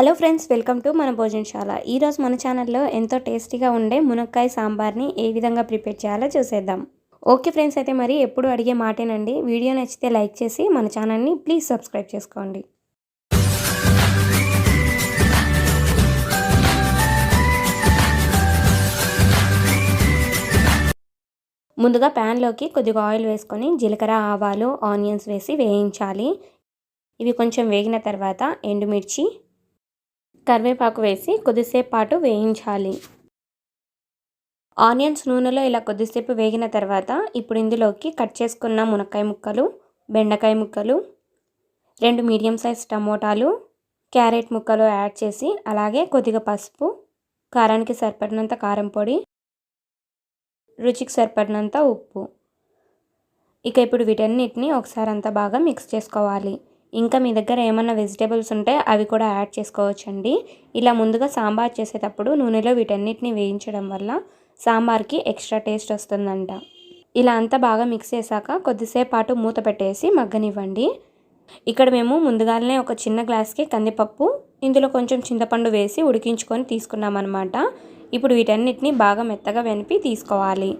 Hello friends welcome to మన భోజనశాల. ఈరోజు మన ఛానల్లో ఎంతో టేస్టీగా ఉండే మునక్కాయ సాంబార్ని ఏ విధంగా ప్రిపేర్ చేయాలో చూసేద్దాం. ఓకే ఫ్రెండ్స్ అయితే మరి ఎప్పుడు అడిగే మాటేనండి. వీడియో నచ్చితే లైక్ చేసి మన ఛానల్ని ప్లీజ్ సబ్స్క్రైబ్ చేసుకోండి. ముందుగా ప్యాన్లోకి కొద్దిగా ఆయిల్ వేసుకొని జీలకర్ర ఆవాలు ఆనియన్స్ వేసి వేయించాలి. ఇవి కొంచెం వేగిన తర్వాత ఎండుమిర్చి కరివేపాకు వేసి కొద్దిసేపు పాటు వేయించాలి. ఆనియన్స్ నూనెలో ఇలా కొద్దిసేపు వేగిన తర్వాత ఇప్పుడు ఇందులోకి కట్ చేసుకున్న మునక్కాయ ముక్కలు బెండకాయ ముక్కలు రెండు మీడియం సైజ్ టమోటాలు క్యారెట్ ముక్కలు యాడ్ చేసి అలాగే కొద్దిగా పసుపు కారానికి సరిపడినంత కారం పొడి రుచికి సరిపడినంత ఉప్పు. ఇక ఇప్పుడు వీటన్నిటిని ఒకసారి అంతా బాగా మిక్స్ చేసుకోవాలి. ఇంకా మీ దగ్గర ఏమన్నా వెజిటేబుల్స్ ఉంటే అవి కూడా యాడ్ చేసుకోవచ్చండి. ఇలా ముందుగా సాంబార్ చేసేటప్పుడు నూనెలో వీటన్నిటిని వేయించడం వల్ల సాంబార్కి ఎక్స్ట్రా టేస్ట్ వస్తుందంట. ఇలా అంతా బాగా మిక్స్ చేశాక కొద్దిసేపు పాటు మూత పెట్టేసి మగ్గనివ్వండి. ఇక్కడ మేము ముందుగానే ఒక చిన్న గ్లాస్కి కందిపప్పు ఇందులో కొంచెం చింతపండు వేసి ఉడికించుకొని తీసుకున్నామన్నమాట. ఇప్పుడు వీటన్నిటిని బాగా మెత్తగా వెనిపి తీసుకోవాలి.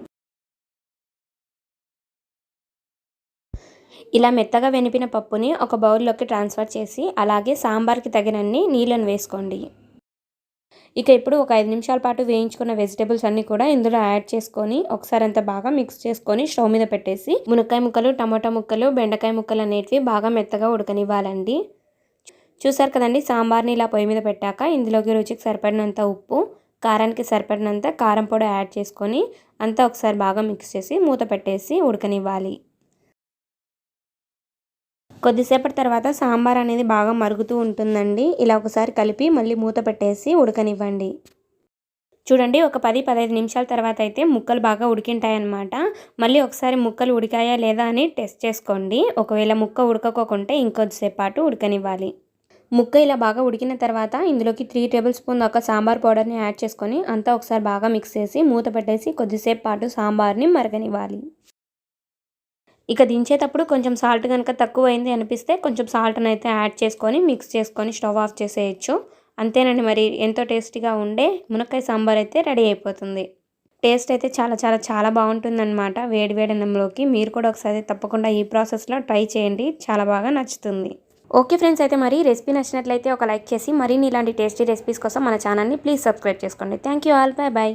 ఇలా మెత్తగా వెనిపిన పప్పుని ఒక బౌల్లోకి ట్రాన్స్ఫర్ చేసి అలాగే సాంబార్కి తగినన్ని నీళ్ళను వేసుకోండి. ఇక ఇప్పుడు ఒక ఐదు నిమిషాల పాటు వేయించుకున్న వెజిటేబుల్స్ అన్నీ కూడా ఇందులో యాడ్ చేసుకొని ఒకసారి అంతా బాగా మిక్స్ చేసుకొని స్టవ్ మీద పెట్టేసి మునక్కాయ ముక్కలు టమాటా ముక్కలు బెండకాయ ముక్కలు అనేటివి బాగా మెత్తగా ఉడకనివ్వాలండి. చూసారు కదండి సాంబార్ని ఇలా పొయ్యి మీద పెట్టాక ఇందులోకి రుచికి సరిపడినంత ఉప్పు కారానికి సరిపడినంత కారం పొడి యాడ్ చేసుకొని అంతా ఒకసారి బాగా మిక్స్ చేసి మూత పెట్టేసి ఉడకనివ్వాలి. కొద్దిసేపటి తర్వాత సాంబార్ అనేది బాగా మరుగుతూ ఉంటుందండి. ఇలా ఒకసారి కలిపి మళ్ళీ మూత పెట్టేసి ఉడకనివ్వండి. చూడండి ఒక పది పదహైదు నిమిషాల తర్వాత అయితే ముక్కలు బాగా ఉడికింటాయన్నమాట. మళ్ళీ ఒకసారి ముక్కలు ఉడికాయా లేదా అని టెస్ట్ చేసుకోండి. ఒకవేళ ముక్క ఉడకకోకుంటే ఇంకొద్దిసేపు పాటు ఉడకనివ్వాలి. ముక్క ఇలా బాగా ఉడికిన తర్వాత ఇందులోకి త్రీ టేబుల్ స్పూన్ ఒక సాంబార్ పౌడర్ని యాడ్ చేసుకొని అంతా ఒకసారి బాగా మిక్స్ చేసి మూత పెట్టేసి కొద్దిసేపు పాటు సాంబార్ని మరగనివ్వాలి. ఇక దించేటప్పుడు కొంచెం సాల్ట్ కనుక తక్కువ అయింది అనిపిస్తే కొంచెం సాల్ట్ని అయితే యాడ్ చేసుకొని మిక్స్ చేసుకొని స్టవ్ ఆఫ్ చేసేయచ్చు. అంతేనండి మరి ఎంతో టేస్టీగా ఉండే మునక్కాయ సాంబార్ అయితే రెడీ అయిపోతుంది. టేస్ట్ అయితే చాలా చాలా చాలా బాగుంటుందన్నమాట. వేడి వేడి అన్నంలోకి మీరు కూడా ఒకసారి తప్పకుండా ఈ ప్రాసెస్లో ట్రై చేయండి. చాలా బాగా నచ్చుతుంది. ఓకే ఫ్రెండ్స్ అయితే మరి రెసిపీ నచ్చినట్లయితే ఒక లైక్ చేసి మరిన్ని ఇలాంటి టేస్టీ రెసిపీస్ కోసం మన ఛానల్ని ప్లీజ్ సబ్స్క్రైబ్ చేసుకోండి. Thank you all. Bye bye.